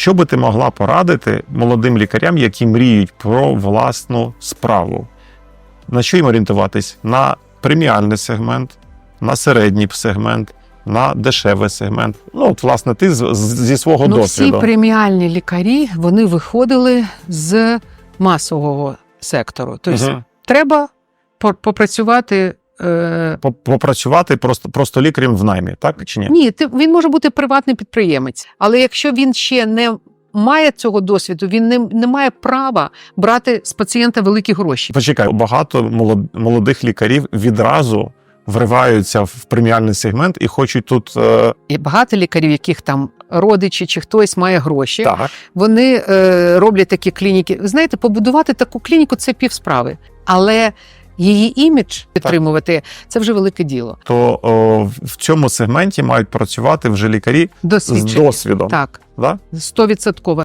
Що би ти могла порадити молодим лікарям, які мріють про власну справу? На що їм орієнтуватись? На преміальний сегмент, на середній сегмент, на дешевий сегмент. Ну, от, власне, ти з- з- зі свого Ну, всі преміальні лікарі вони виходили з масового сектору. Тобто Мгм. треба попрацювати. Е... Попрацювати просто, просто лікарем в наймі, так чи ні? Ні, ти, він може бути приватний підприємець, але якщо він ще не має цього досвіду, він не, не має права брати з пацієнта великі гроші. Почекай, багато молод- молодих лікарів відразу вриваються в преміальний сегмент і хочуть тут. Е, І багато лікарів, яких там родичі чи хтось має гроші, так. вони е, роблять такі клініки. Ви знаєте, побудувати таку клініку це півсправи. Але її імідж підтримувати це вже велике діло. То о, в цьому сегменті мають працювати вже лікарі з досвідом. Так, Да? стовідсотково.